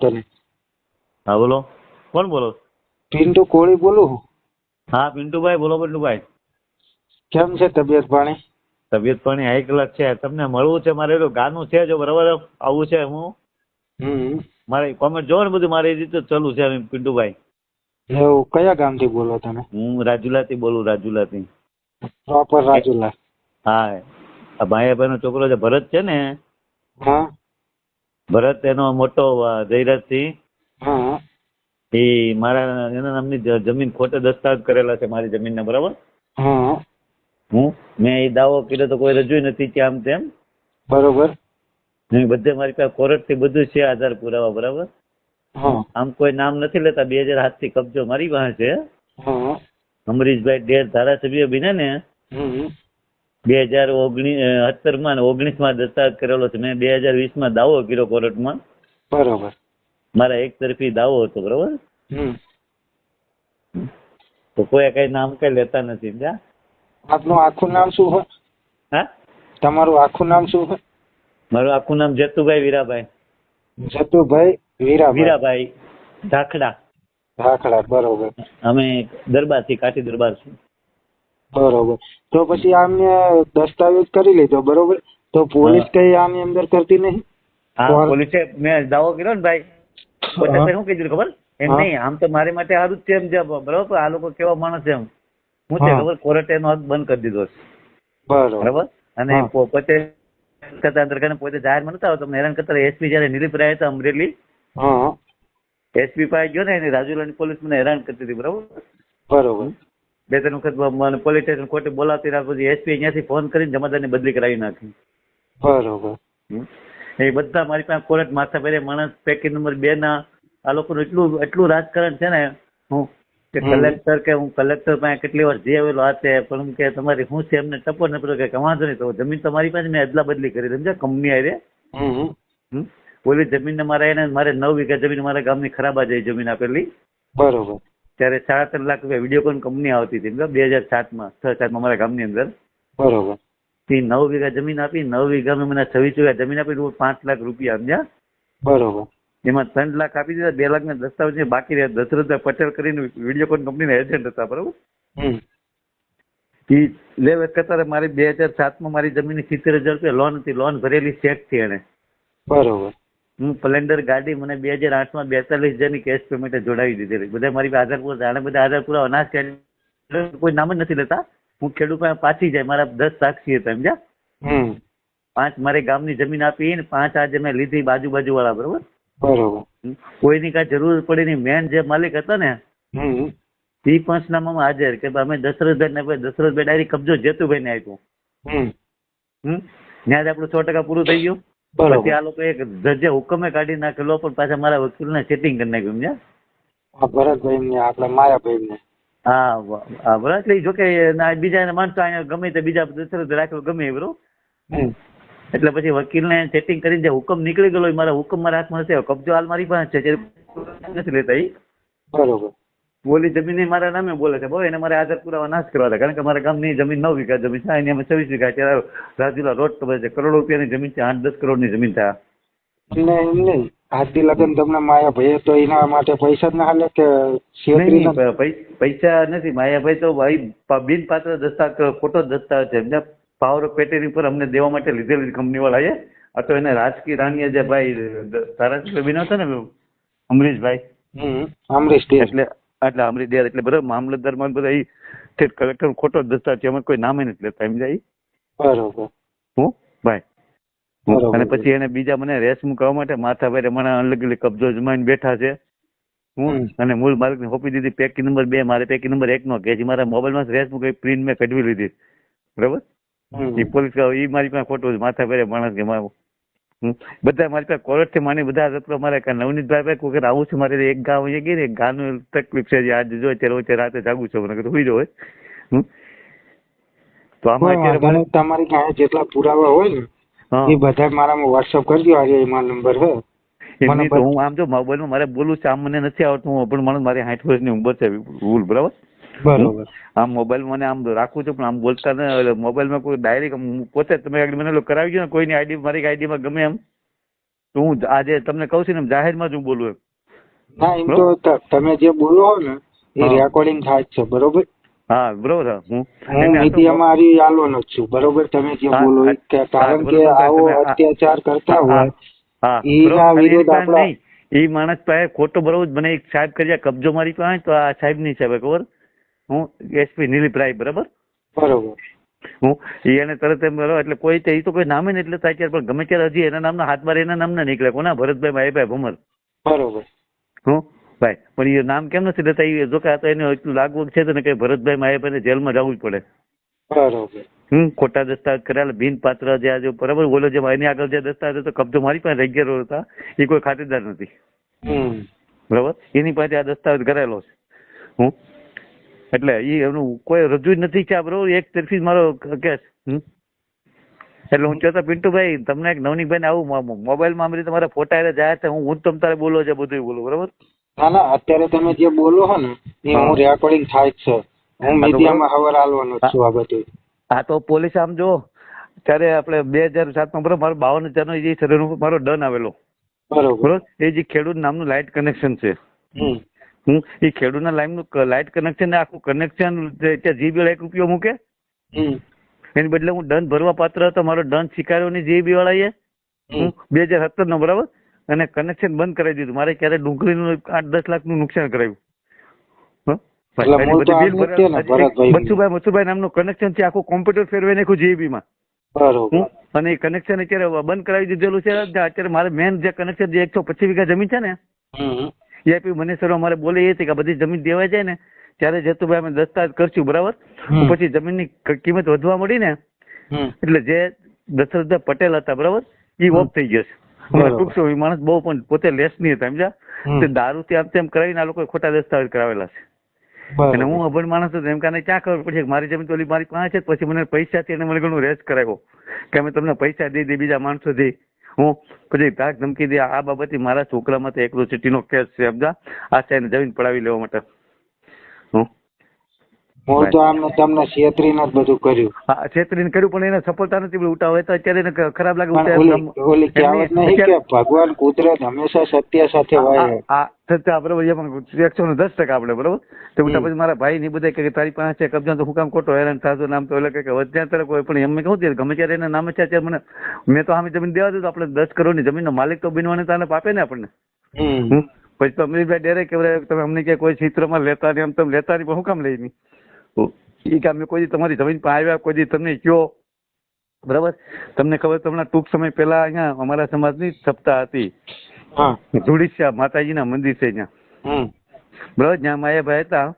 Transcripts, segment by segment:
તને હા બોલો. કોણ બોલો? પિન્ટુ કોળી બોલું હા? પિન્ટુભાઈ બોલો પિન્ટુભાઈ. કેમ છે તબિયત પાણી? તબિયત પાણી હાઈ ક્લાસ છે. તમને મળવું છે મારે? એટલું ગાનું છે જો બરાબર. આવું છે હું? મારે કોમેન્ટ જોવો ને બધું. મારી રીતે ચાલુ છે પિન્ટુભાઈ. એવું? કયા ગામથી બોલો તમે? હું રાજુલાથી બોલું રાજુલાથી. પ્રોપર રાજુલા. હા. ભાઈ નો છોકરો છે ભરત છે ને? હા. ભરત એનો મોટો જયરાજસિંહ સિંહ. એ મારા એના નામની જમીન ખોટે દસ્તાવેજ કરેલા છે મારી જમીનના બરાબર? હું. મેં એ દાવો કર્યો તો કોઈ રજૂ નથી કે આમ તેમ. બરોબર. બધે મારી પાસે કોર્ટથી બધું છે આધાર પુરાવા બરાબર? આમ કોઈ નામ નથી લેતા બે હજાર સાતથી કબજો મારી પાસે. છે અમરીશભાઈ ડેર ધારાસભ્ય બન્યા ને બે હજાર ઓગણીસ સત્તરમાં ને ઓગણીસમાં દસ્તાવેજ કરેલો છે. મેં બે હજાર વીસમાં દાવો કર્યો કોર્ટમાં. બરોબર. મારા એક તરફી દાવો હતો બરોબર? તો કોઈ કઈ નામ કઈ લેતા નથી સમજ્યા? આપનું આખું નામ શું હોય? હા? તમારું આખું નામ શું હોય? મારું આખું નામ જતુભાઈ વીરાભાઈ. જતુભાઈ વીરાભાઈ. વીરાભાઈ ધાખડા. ધાખડા બરોબર. અમે દરબારથી કાઠી દરબાર છું. બરોબર. તો પછી આમને દસ્તાવેજ કરી લીધો બરોબર? તો પોલીસ કઈ આની અંદર કરતી નહીં? હા પોલીસે મેં દાવો કર્યો ને ભાઈ. હા. શું કીધું ખબર? એમ. નહીં આમ તો મારી માટે સારું જ છે એમ છે બરોબર? આ લોકો કેવા માણસ છે એમ. હું છે ખબર? કોર્ટે એનો હક બંધ કરી દીધો છે. બરોબર. અને પોતે કરતા અંદર પોતે જાહેરમાં નતા આવતા. હેરાન કરતા એસપી જયારે નિલીપ રહ્યા હતા અમરેલી એસપી પાસે ગયો ને એને રાજુલાની પોલીસ મને હેરાન કરતી હતી બરોબર? બરોબર. બે ત્રણ વખત પોલીસ સ્ટેશન કોર્ટે બોલાવતી રાખ પછી એસપી અહીંયાથી ફોન કરીને જમાદારની બદલી કરાવી નાખી. બરોબર. એ બધા મારી પાસે કોર્ટ માથા પેરે માણસ પેકેજ નંબર બે ના આ લોકોનું એટલું એટલું રાજકારણ છે ને હું કે કલેક્ટર કે હું કલેક્ટર પાસે કેટલી વાર જે આવેલો આ તે પણ કે તમારી શું છે એમને ટપો નપરો કે વાંધો નહીં તો જમીન તમારી પાસે મેં અદલા બદલી કરી. સમજ્યા? કંપની આરે. ઓલી જમીન મારે એને મારે નવ વીઘા જમીન મારા ગામની ખરાબ જઈ જમીન આપેલી. બરોબર. ત્યારે સાડા ત્રણ લાખ રૂપિયા વિડીયોકોન કંપની આવતી હતી બે હજાર સાતમાં છ સાતમાં મારા ગામની અંદર. બરોબર. તે નવ વીઘા જમીન આપી નવ વીઘામાં મને છવ્વીસ વીઘા જમીન આપી પાંચ લાખ રૂપિયા સમજ્યા. બરોબર. એમાં ત્રણ લાખ આપી દીધા બે લાખ ના દસ્તાવેજ બાકી રહ્યા દશરથભાઈ પટેલ કરીને વિડીયોકોન કંપનીના એજન્ટ હતા બરોબર? એ લે વેચ મારી બે હજાર સાતમાં મારી જમીનની સિત્તેર હજાર રૂપિયા લોન હતી લોન ભરેલી ચેકથી એને બરોબર. હું સ્પ્લેન્ડર ગાડી મને બે હજાર આઠમાં બેતાલીસ હજારની કેશ પેમેન્ટ જોડાવી દીધેલી. બધા મારી પાસે આધાર પુરા જાણે બધા આધાર પુરા અનાજ કોઈ નામ જ નથી લેતા. હું ખેડૂત પાછી જાય. મારા દસ સાક્ષી હતા સમજ્યા? પાંચ મારે ગામની જમીન આપી ને પાંચ આજે મેં લીધી બાજુ બાજુ વાળા બરોબર? બરોબર. ની કોઈની કાંઈ જરૂર પડી નહીં. મેન જે માલિક હતા ને એ પંચનામામાં હાજર કે અમે દશરથભાઈ ને ભાઈ દશરથભાઈ ડાયરી કબજો જેતુભાઈ ને આપ્યો. હમ. હમ. ત્યાં જ આપણું સો ટકા પૂરું થઈ ગયું. પછી આ લોકો એક જજે હુકમે કાઢી નાખેલો પણ પાછા મારા વકીલ ને સેટિંગ કરી નાખ્યું આ ભરતભાઈ ને આપણે માયાભાઈ ને હા વ- હા બરાબર એટલે જો કે ના બીજા માણસો અહીંયા ગમે તે બીજા દશરથ રાખ્યો ગમે બરોબર? એટલે પછી વકીલને સેટિંગ કરીને જે હુકમ નીકળી ગયેલો એ મારા હુકમ મારા હાથમાં નથી કબજો હાલ મારી પાસે છે નથી લેતા બરોબર. બોલી જમીન મારા નામે બોલે છે. બહુ એને મારે આધાર પુરાવા નાશ કરવા હતા કારણ કે મારા ગામની જમીન નવ વીઘા જમીન છે. એની અમે છવ્વીસ વીઘા છે રાજુલા રોડ ખબર છે. કરોડો રૂપિયાની જમીન છે. આઠ દસ કરોડની જમીન છે એટલે એમ નહીં. આજથી લગન તમને માયાભાઈએ તો એના માટે પૈસા જ ના હાલે કે નહીં, છેતરી નહીં, પ- પૈ- પૈસા નથી. માયાભાઈ તો ભાઈ પ- બિનપાત્ર દસ્તાવેજ ખોટો દસ્તાવેજ છે. એમને પાવર ઓફ પેટેની પર અમને દેવા માટે લીધેલી કંપની વાળાએ આ તો એને રાજકીય રાણીએ જે ભાઈ ધારાસભ્ય બન્યો હતો ને અમરીશભાઈ. અમરીશ એટલે એટલે અમરીશ દેર એટલે બરાબર મામલતદારમાં બધા એ સ્ટેટ કલેક્ટર ખોટો દસ્તાવેજ છે અમે કોઈ નામે નથી લેતા એમ જાય બરોબર. હું? ભાઈ. અને પછી એને બીજા મને રેસ મૂકવા માટે માથા ભાઈ મને અલગ કબજો જમાઈને બેઠા છે. હું અને મૂળ માલિકને સોંપી દીધી પેકી નંબર બે મારે પેકી નંબર એક નો કે મારા મોબાઈલમાં રેસ મૂકી પ્રિન્ટ મેં કઢવી લીધી. બરાબર? એ પોલીસ એ મારી પાસે ખોટું છે. માથા પહેરે માણસ કે મારું. બધા મારી પાસે કોલેજથી માની બધા જતો મારે નવનીતભાઈ ભાઈ કોઈ આવું છું? મારે એક ગામ અહીંયા ગઈ ને એક ગાનું તકલીફ છે. આજે જો અત્યારે વચ્ચે રાતે જાગું છું. મને સુઈ હમ. તો આમાં અત્યારે તમારી પાસે જેટલા પુરાવા હોય ને એ બધા મારામાં વોટ્સઅપ કરજો આજે એમાં નંબર છે. એમ નહીં તો હું આમ જો મોબાઈલમાં મારે બોલું છે આમ મને નથી આવડતું. હું પણ મને મારી સાઠ વર્ષની ઉંમર છે ભૂલ બરાબર બરોબર. આમ મોબાઈલ મને આમ રાખું છું પણ આમ બોલતા ને મોબાઈલમાં કોઈ ડાયરેક્ટ પોતે તમે મને કરાવી ગયો ને કોઈની આઈડી મારી આઈડીમાં ગમે એમ. તો હું આજે તમને કહું છું ને જાહેર જાહેરમાં જ હું બોલું એમ. ના એમ તો તમે જે બોલો ને એ રેકોર્ડિંગ થાય છે બરોબર? હા બરોબર હું હું એને આ તો- મીડિયામાં હારી આલવાનો જ છું બરોબર? તમે જે બોલો એ કે કારણ કે આવો અત્યાચાર કરતા હોય હા એના વિરુદ્ધ આપણા- નહીં. માણસ પાસે ખોટો બરોબર મને એક સાહેબ કરી કબજો મારી પાસે તો આ સાહેબની સાહેબ ખબર? હું એસપી નીલીપરાય બરાબર? બરોબર. હું એને તરત એમ બરોબર એટલે કોઈ તો તો કોઈ નામે ને એટલે થાય ત્યારે પણ ગમે ત્યારે હજી એના નામના હાથ બાર એના નામના નીકળે. કોના? ભરતભાઈ માહીભાઈ ભમર. બરોબર. હું? ભાઈ પણ એ નામ કેમ નથી લેતા? એ જો કે આ તો એને એટલું લાગવું છે ને કે ભરતભાઈ માહીભાઈને જેલમાં જવું જ પડે. બરોબર. હમ ખોટા દસ્તાવેજ કરેલા બિન પાત્ર જે આજે બરાબર? બોલો જે એની આગળ જે દસ્તાવેજ હતો કબજો મારી પાસે રહી ગયેલો હતા એ કોઈ ખાતેદાર નથી. બરાબર? એની પાસે આ દસ્તાવેજ કરેલો છે. હું? એટલે એ એનું કોઈ રજૂ જ નથી કે બરોબર? એક તરફી મારો કેસ એટલે હું કહેતો પિન્ટુભાઈ તમને એક નવની બેન આવું મોબાઈલ મોબાઈલમાં અમરી તમારા ફોટા એટલે જાય છે હું હું તમ તારે બોલો છે બધું બોલો બરોબર? ના ના અત્યારે તમે જે બોલો હો ને એ હા. રેકોર્ડિંગ થાય છે. હું તો મીડિયામાં હવર આલવાનો છું આ બધું હા તો પોલીસ આમ જો ત્યારે આપણે બે હજાર સાતમાં બરોબર મારો બાવન હજારનો જે શરીર મારો ડન આવેલો. બરોબર. બરોબર? એ જે ખેડૂત નામનું લાઇટ કનેક્શન છે. હું એ ખેડૂતના લાઈનનું લાઇટ કનેક્શન ને આખું કનેક્શન ત્યાં જીબી એક રૂપિયો મૂકે? એની બદલે હું દંડ ભરવા પાત્ર હતો મારો દંડ સ્વીકાર્યો નહીં જીબી વાળાએ. હું બે હજાર સત્તર નો બરાબર? અને કનેક્શન બંધ કરાવી દીધું. મારે ક્યારે ડુંગળીનું આઠ દસ લાખનું નુકસાન કરાવ્યું. મચુભાઈ જ ને, મથુભાઈ નામનું કનેક્શન છે આખું કોમ્પ્યુટર ફેરવાઈ નાખ્યું જીબી માં. અને એ કનેક્શન અત્યારે બંધ કરાવી દીધેલું છે અત્યારે મારે મેન જે કનેક્શન જે એકસો પચીસ વીઘા જમીન છે ને હમ એ મને સર અમારે બોલે એ છે કે બધી જમીન દેવાઈ જાય ને ત્યારે જેતુભાઈ અમે દસ્તાવેજ કરશું બરાબર? પછી જમીનની કિંમત વધવા મળી ને એટલે જે દશરથભાઈ પટેલ હતા બરાબર? એ ઓફ થઈ ગયો છે ટૂંક સમય માણસ બહુ પણ પોતે લેસ નહીં હતા સમજ્યા? તે દારૂ થી આમ તેમ કરાવીને આ લોકો ખોટા દસ્તાવેજ કરાવેલા છે. અને હું અભણ માણસ હતો એમ કાને ક્યાં ખબર પડી મારી જમીન ઓલી મારી પાસે છે પછી મને પૈસાથી એને મને ઘણું રેસ કરાવ્યો. કે અમે તમને પૈસા દઈ દે બીજા માણસો દે. હું પછી ધાક ધમકી દે. આ બાબતે મારા છોકરામાં તો એકલો સિટીનો કેસ છે. અબજા આ એને જમીન પડાવી લેવા માટે. હું? હું તો આમને તમને છેતરીને જ બધું કર્યું. હા છેતરીને કર્યું પણ એને સફળતા નથી મળી. ઉઠાવે તો અત્યારે એને ખરાબ લાગે. ઓલી ઓલી કહેવત નહીં કે ભગવાન કુદરત હંમેશા સત્ય સાથે હોય સત્ય બરોબર એ પણ એકસો ને દસ ટકા આપણે બરોબર? તો ઉઠા પછી મારા ભાઈ ની બધા કે તારી પાસે છે કબજા તો હું કામ ખોટો હેરાન થતો નામ તો એટલે કે વધ્યા તરફ હોય પણ એમ કહું ગમે ત્યારે એના નામે છે ત્યારે મને મેં તો આમે જમીન દેવા આપણે દસ કરોડની જમીનનો માલિક તો બનવાને તાને પાપે ને આપણને. પછી તો અમરીશભાઈ ડેરે કે તમે અમને કે કોઈ ચિત્રમાં લેતા નહીં એમ તમે લેતા નહીં પણ હું કામ લઈ નહીં? એ કે અમે કોઈ તમારી જમીન પર આવ્યા કોઈ દી તમને કયો. બરાબર? તમને ખબર તમને ટૂંક સમય પહેલા અહીંયા અમારા સમાજની સપ્તાહ હતી. હા. માતાજીના મંદિર છે ત્યાં. બરોબર જ્યાં માયાભાઈ હતા.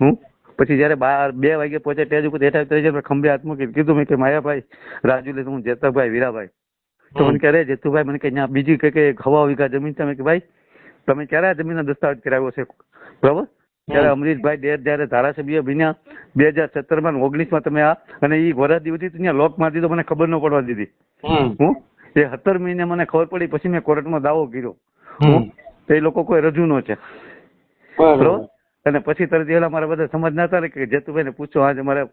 હું પછી જયારે બાર બે વાગે પહોંચે ત્યાં ઉપર હેઠા ત્રીજે ખંભે હાથ મૂકી કીધું મેં કે માયાભાઈ રાજુ લે હું જેતકભાઈ વીરાભાઈ. તો મને કહે જેતુભાઈ મને કે ત્યાં બીજી કઈ કઈ હવા વીઘા જમીન છે મેં કે ભાઈ તમે ક્યારે આ જમીનનો દસ્તાવેજ કરાવ્યો છે? બરોબર? ત્યારે અમરીશભાઈ ડેર જયારે ધારાસભ્ય બન્યા બે હજાર સત્તરમાં ઓગણીસમાં તમે આ અને એ વરસ હતી ત્યાં લોક મારી દીધો મને ખબર ન પડવા દીધી. હમ. હું એ સત્તર મહિને મને ખબર પડી પછી મેં કોર્ટમાં દાવો કર્યો. તો એ લોકો કોઈ રજૂ નો છે. બરોબર. અને પછી તરત એલા મારા બધા સમજ ના હતા કે જેતુભાઈ ને પૂછો આજે મારે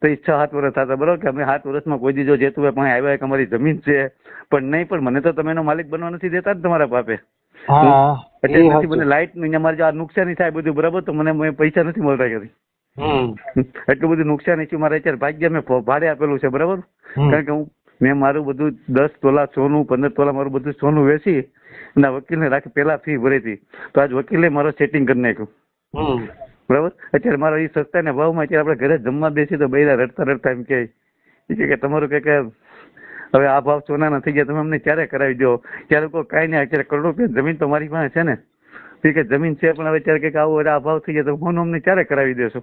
તો ઈચ્છા સાત વર્ષ થતા બરોબર? કે અમે સાત વર્ષમાં કોઈ દીધો જેતુભાઈ પણ આવ્યા કે અમારી જમીન છે? પણ નહીં પણ મને તો તમે એનો માલિક બનવા નથી દેતા ને તમારા પાપે. એટલે એ મને લાઈટની અમારે જો આ નુકસાની થાય બધું બરાબર? તો મને મને પૈસા નથી મળતા કરી એટલું બધું નુકસાની છે મારે અત્યારે ભાગ્ય મેં ભાડે આપેલું છે બરાબર? કારણ કે હું મેં મારું બધું દસ તોલા સોનું પંદર તોલા મારું બધું સોનું વેચી અને વકીલને રાખી પેલા ફી ભરી હતી તો આજ વકીલે મારો સેટિંગ કરી નાખ્યું. બરાબર? અત્યારે મારો એ સસ્તાના ભાવમાં અત્યારે આપણે ઘરે જમવા બેસી તો બૈરા રડતા રડતા એમ કહે. કે તમારું કે કે હવે આ ભાવ સોનાના થઈ ગયા તમે અમને ક્યારે કરાવી દો? ત્યારે કોઈ કાંઈ નહીં અત્યારે કરોડો રૂપિયા જમીન તો મારી પાસે છે ને. કે જમીન છે પણ હવે અત્યારે કંઈક આવું આ ભાવ થઈ ગયા તો હું અમને ક્યારે કરાવી દેશો?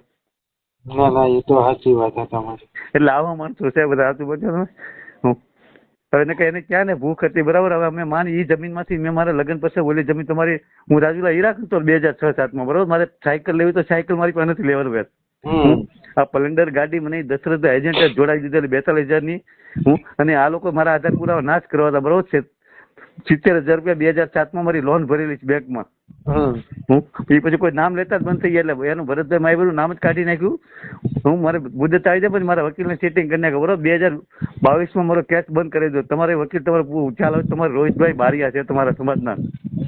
ના ના એ તો સાચી વાત છે તમારી. એટલે આવા માણસો છે બધા આજુબાજુ હવે એને એને ક્યાં ને ભૂખ હતી? બરાબર હવે અમે માન એ જમીનમાંથી મેં મારા લગ્ન પછી ઓલી જમીન તમારી હું રાજુલા હીરા તો બે હજાર છ સાતમાં બરાબર? મારે સાયકલ લેવી તો સાયકલ મારી પાસે નથી લેવાનું વેર આ પ્લેન્ડર ગાડી મને દશરથ એજન્ટ જોડાવી દીધેલી બેતાલીસ હજારની. હું અને આ લોકો મારા આધાર પુરાવા નાશ કરવા હતા બરોબર છે? સિત્તેર હજાર રૂપિયા બે હજાર સાતમાં મારી લોન ભરેલી છે બેંકમાં. હું. એ પછી કોઈ નામ લેતા જ બંધ થઈ ગયા એટલે એનું ભરતભાઈ મારું નામ જ કાઢી નાખ્યું. હું મારે મુદત આવી જાય પછી મારા વકીલને સેટિંગ કરી નાખ્યો. બરોબર બે હજાર બાવીસમાં મારો કેસ બંધ કરી દો તમારે વકીલ તમારે તો તમારે રોહિતભાઈ બારિયા છે તમારા સમાજના.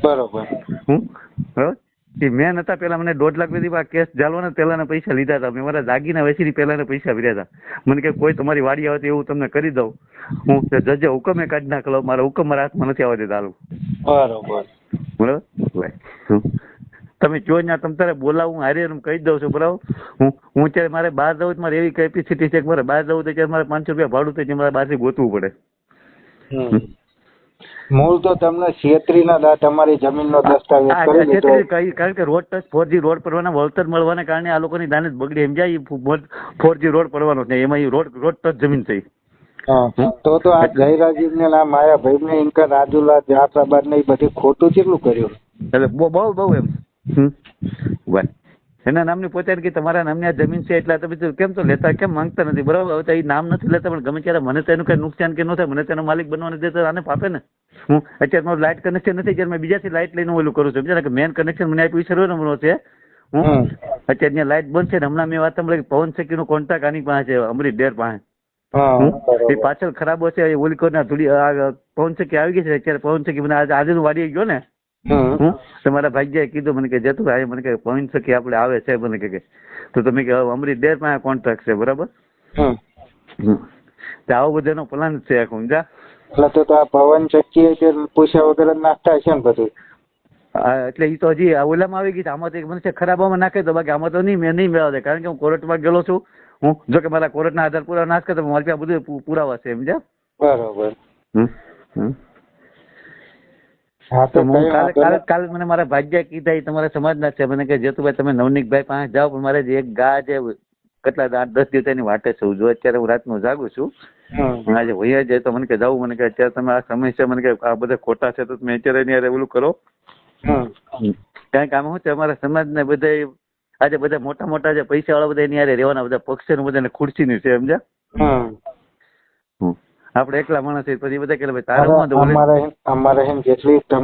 બરોબર. હું બરોબર? એ મેં નતા પેલા મને દોઢ લાખ રૂપિયા કેસ ચાલવાના પહેલાના પૈસા લીધા હતા. મેં મારા દાગીના વેચીને પહેલાના પૈસા ભર્યા હતા. મને કે કોઈ તમારી વાડી આવે એવું તમને કરી દઉં. હું જજે હુકમે કાઢી નાખલો મારા હુકમ મારા હાથમાં નથી આવવા દેતા બરોબર. બરાબર? તમે જો ના તમ તારે બોલાવું હું હારે કહી દઉં છું બરાબર? હું હું અત્યારે મારે બહાર જવું મારે એવી કેપેસિટી છે કે મારે બહાર જવું તો મારે પાંચસો રૂપિયા ભાડું થાય છે મારે બહારથી ગોતવું પડે. મૂળ તો તમને છેતરીના દા તમારી જમીનનો દસ્તાવેજ કરી કારણ કે road touch four G road પડવાના વળતર મળવાના કારણે આ લોકોની દાનત બગડી. સમજાય ફોર જી રોડ પડવાનો છે. એમાં રોડ રોડ ટચ જમીન થઈ તો તો આ જયરાજીવ ને આ માયાભાઈ ને ઇનકા રાજુલા જાફરાબાદ ને એ બધી ખોટું કેટલું કર્યું? એટલે બહુ બહુ બહુ એમ. હમ. ભાઈ એના નામની પોતાની કે તમારા નામની આ જમીન છે એટલે તમે કેમ તો લેતા કેમ માંગતા નથી? બરાબર હવે એ નામ નથી લેતા પણ ગમે ત્યારે મને તેનું એનું કઈ નુકસાન કે ન થાય મને તેનો માલિક બનવાને દેતા આને પાપે ને. હું અત્યારે મારું લાઇટ કનેક્શન નથી જ્યારે મેં બીજાથી લાઇટ લઈને ઓલું કરું છું. સમજ્યા કે મેન કનેક્શન મને આપ્યું સર્વે નંબરનો છે. હું. અત્યારે ત્યાં લાઇટ બંધ છે ને હમણાં મેં વાત સાંભળી પવન પવન શેકીનો કોન્ટ્રાક્ટ આની પાસે છે અમરી ડેર પાસે. એ પાછળ ખરાબ હશે એ ઓલી કોના થોડી પવન શેકી આવી ગઈ છે અત્યારે પવન શેકી મને આજે આજે વાડી ગયો ને. તમારા ભાગ્યએ કીધું મને કે જતું ભાઈ મને કે પોઈન્ટ સખી આપણે આવે છે? મને કે કે. તો તમે કે અમરી ડેર પાસે કોન્ટ્રાક્ટ છે બરાબર? તો આવો બધાનો પ્લાન છે આખું સમજા એટલે તો તો આ પવન ચક્કી તે પૂછ્યા વગર નાખતા છે ને બધું. એટલે એ તો હજી ઓલામાં આવી ગઈ છે. આમાં તો એક મને છે ખરાબામાં નાખે તો બાકી આમાં તો નહીં મેં નહીં મેળવા કારણ કે હું કોર્ટમાં ગયેલો છું. હું જો કે મારા કોર્ટના આધાર પુરાવા નાશ કરતો મારી પાસે બધું પુરાવા છે સમજ્યા? બરાબર. હમ. હમ. હા તો તો હું કાલે કાલે કાલે મને મારા ભાગ્ય કીધા એ તમારા સમાજના ના છે. મને કે જેતુભાઈ તમે નવનીતભાઈ પાસે જાઓ પણ મારે જે એક ગા છે કેટલા આઠ દસ દિવસની વાટે છું. જો અત્યારે હું રાતનું જાગું છું. આજે વૈયા જાય તો મને કે જાવું મને કે અત્યારે તમે આ સમય છે. મને કે આ બધા ખોટા છે તો તમે અત્યારે એની ઓલું કરો. કારણ કે આમાં શું છે? અમારા સમાજને બધા આજે બધા મોટા મોટા જે પૈસા વાળા બધા એની હારે રહેવાના બધા પક્ષ ખુરશી નું છે સમજ્યા? આપણે એકલા માણસ પછી બધા કે ભાઈ તારે અમારે જેટલી